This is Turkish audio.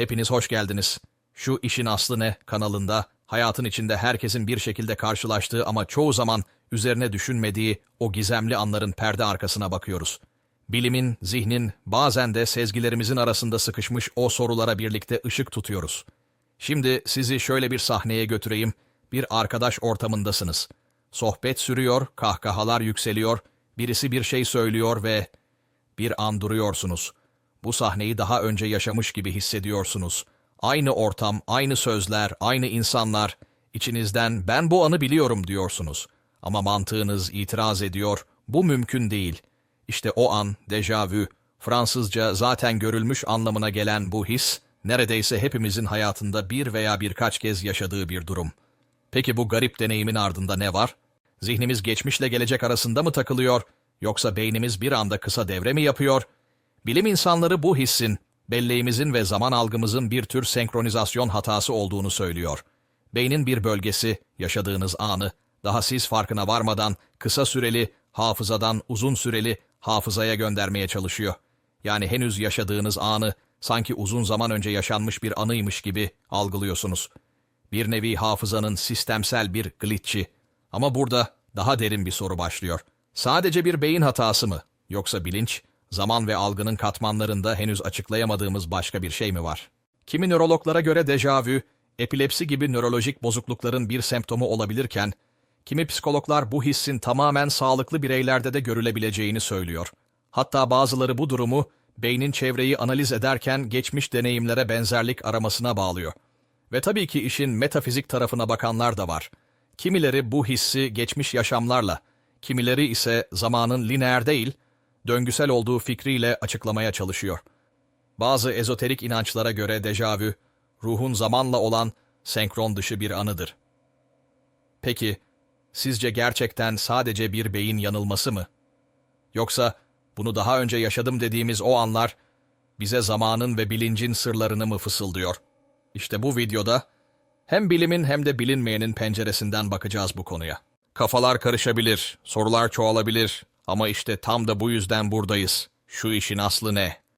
Hepiniz hoş geldiniz. Şu işin aslı ne kanalında hayatın içinde herkesin bir şekilde karşılaştığı ama çoğu zaman üzerine düşünmediği o gizemli anların perde arkasına bakıyoruz. Bilimin, zihnin, bazen de sezgilerimizin arasında sıkışmış o sorulara birlikte ışık tutuyoruz. Şimdi sizi şöyle bir sahneye götüreyim. Bir arkadaş ortamındasınız. Sohbet sürüyor, kahkahalar yükseliyor, birisi bir şey söylüyor ve bir an duruyorsunuz. Bu sahneyi daha önce yaşamış gibi hissediyorsunuz. Aynı ortam, aynı sözler, aynı insanlar. İçinizden ben bu anı biliyorum diyorsunuz. Ama mantığınız itiraz ediyor. Bu mümkün değil. İşte o an dejavü, Fransızca zaten görülmüş anlamına gelen bu his, neredeyse hepimizin hayatında bir veya birkaç kez yaşadığı bir durum. Peki bu garip deneyimin ardında ne var? Zihnimiz geçmişle gelecek arasında mı takılıyor? Yoksa beynimiz bir anda kısa devre mi yapıyor? Bilim insanları bu hissin, belleğimizin ve zaman algımızın bir tür senkronizasyon hatası olduğunu söylüyor. Beynin bir bölgesi, yaşadığınız anı, daha siz farkına varmadan kısa süreli, hafızadan uzun süreli hafızaya göndermeye çalışıyor. Yani henüz yaşadığınız anı sanki uzun zaman önce yaşanmış bir anıymış gibi algılıyorsunuz. Bir nevi hafızanın sistemsel bir glitch'i. Ama burada daha derin bir soru başlıyor. Sadece bir beyin hatası mı? Yoksa bilinç, zaman ve algının katmanlarında henüz açıklayamadığımız başka bir şey mi var? Kimi nörologlara göre dejavü, epilepsi gibi nörolojik bozuklukların bir semptomu olabilirken, kimi psikologlar bu hissin tamamen sağlıklı bireylerde de görülebileceğini söylüyor. Hatta bazıları bu durumu beynin çevreyi analiz ederken geçmiş deneyimlere benzerlik aramasına bağlıyor. Ve tabii ki işin metafizik tarafına bakanlar da var. Kimileri bu hissi geçmiş yaşamlarla, kimileri ise zamanın lineer değil, döngüsel olduğu fikriyle açıklamaya çalışıyor. Bazı ezoterik inançlara göre dejavü, ruhun zamanla olan senkron dışı bir anıdır. Peki, sizce gerçekten sadece bir beyin yanılması mı? Yoksa bunu daha önce yaşadım dediğimiz o anlar bize zamanın ve bilincin sırlarını mı fısıldıyor? İşte bu videoda hem bilimin hem de bilinmeyenin penceresinden bakacağız bu konuya. Kafalar karışabilir, sorular çoğalabilir ama işte tam da bu yüzden buradayız. Şu işin aslı ne?